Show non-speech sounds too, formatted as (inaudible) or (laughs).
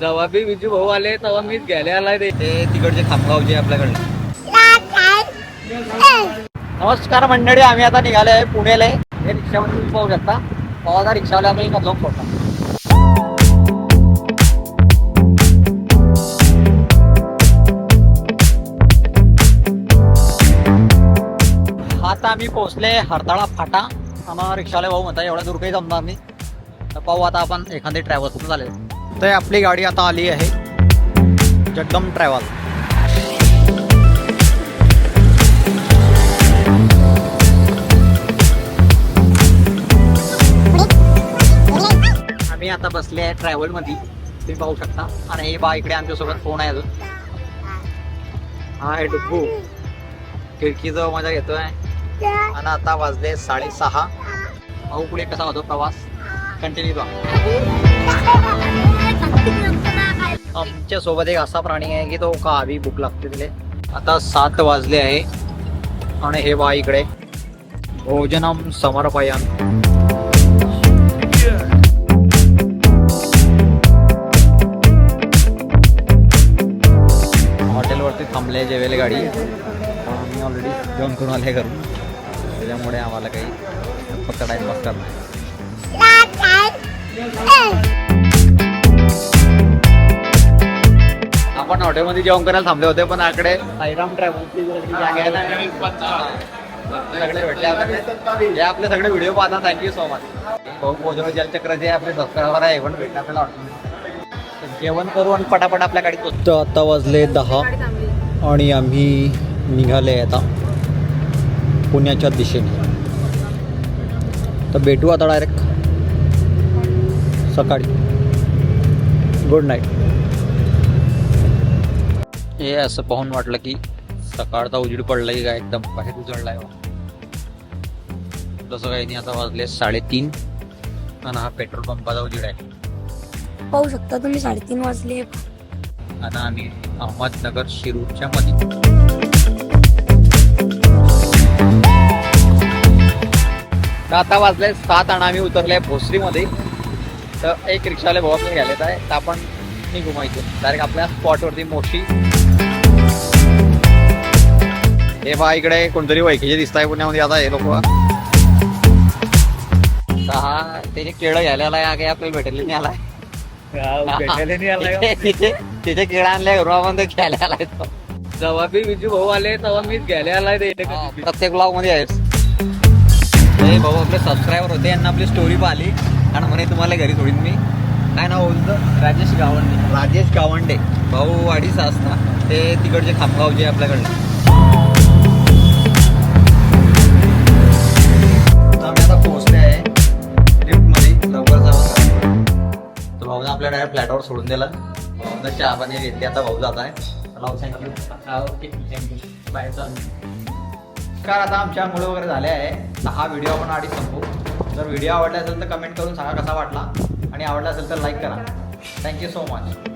जेव्हा बी विजू भाऊ आले तेव्हा मीच घ्यायला आलाय रे ते तिकडचे खामगावचे आपल्याकडे. नमस्कार मंडळी आम्ही आता निघाले आहे पुण्याला हे रिक्षामध्ये तुम्ही पाहू शकता पवादा रिक्षावाला आम्ही कदम पडतो आता आम्ही पोहोचले हरताळा फाटा. आम्हाला रिक्षावाले भाऊ म्हणता एवढ्या दूर काही जमणार नाही. तर पाहू आता आपण एखादी ट्रॅव्हल्स झाले तर आपली गाडी आता आली आहे जगदम ट्रॅव्हल आम्ही आता बसले आहे ट्रॅव्हलमध्ये तुम्ही पाहू शकता. आणि हे बा इकडे आमच्यासोबत फोन आहे अजून? हा हे डुब्बू खिडकीचं मजा घेतोय. आणि आता वाजले साडेसहा. भाऊ पुढे कसा होतो प्रवास? कंटिन्यू आमच्यासोबत एक असा प्राणी आहे की तो का हवी भूक लागते तिले? आता सात वाजले आहे आणि हे बा इकडे. भोजनम समर्पयाम. हॉटेलवरती थांबले जेवेल गाडी. आम्ही ऑलरेडी जेवण करून आले घरून. त्याच्यामुळे आम्हाला काही फक्त टाइमपास करणार आपण हॉटेलमध्ये जेवण करायला थांबले होते पण आकडे साईराम ट्रॅव्हल्सची जागा आहे ना. सगळे भेटले आपल्याकडे. जे आपले सगळे व्हिडिओ पाहता थँक्यू सो मच भाऊ भोजन जलचक्र जे आपले सबस्क्रायबर आहे पण भेटले आपल्याला हॉटेल जेवण करू आणि पटापट आपल्या गाडीत पोहोचतो आता वाजले दहा आणि आम्ही निघाले आता पुण्याच्या दिशेने. तर भेटू आता डायरेक्ट सकाळी. गुड नाईट हे असं पाहून वाटलं की सकाळचा उजीड पडला की काय एकदम बाहेर उजळलाय बा. तसं काही नाही आता वाजले साडेतीन आणि हा पेट्रोल पंपाचा उजीड आहे. पाहू शकता तुम्ही साडेतीन वाजले. आता आम्ही अहमदनगर शिरूरच्या मध्ये आता वाजले सात आणि आम्ही उतरले भोसरीमध्ये. तर एक रिक्षावाले भाऊ आपल्याला घ्यायला आहे तर आपण निघू माहिती डायरेक्ट आपल्या स्पॉटवरती मोशी हे बा इकडे कोणतरी वैकीचे दिसत आहे पुण्यामध्ये. आता हे लोक. हा त्याचे केळं घ्यायला आलाय. आगे आपल्याला भेटायला नाही आलाय. (laughs) तिथे- केळं आणल्या घरून आपण ते घ्यायला आलाय तो. जेव्हा बी विजू भाऊ आले तेव्हा मीच घ्यायला आलाय हा, प्रत्येक ब्लॉगमध्ये आहेस हे भाऊ आपले सबस्क्रायबर होते यांना आपली स्टोरी पाहिली. आणि म्हणे तुम्हाला घरी सोडीन मी. काय नाव बोलतं राजेश गावंडे. राजेश गावंडे. भाऊ अडीच असता. ते तिकडचे खामगावचे आपल्याकडे भाऊने आपल्या डायरेक्ट फ्लॅटवर सोडून दिला. भाऊन चहा पाणी घेतली आता भाऊ जात आहे. चला थँक्यू ओके थँक्यू बाय नमस्कार आता आमच्या मुलं वगैरे झाले आहे तर हा व्हिडिओ आपण आधी संपू जर व्हिडिओ आवडला असेल तर कमेंट करून सांगा कसा वाटला. आणि आवडला असेल तर लाईक करा. Thank you so much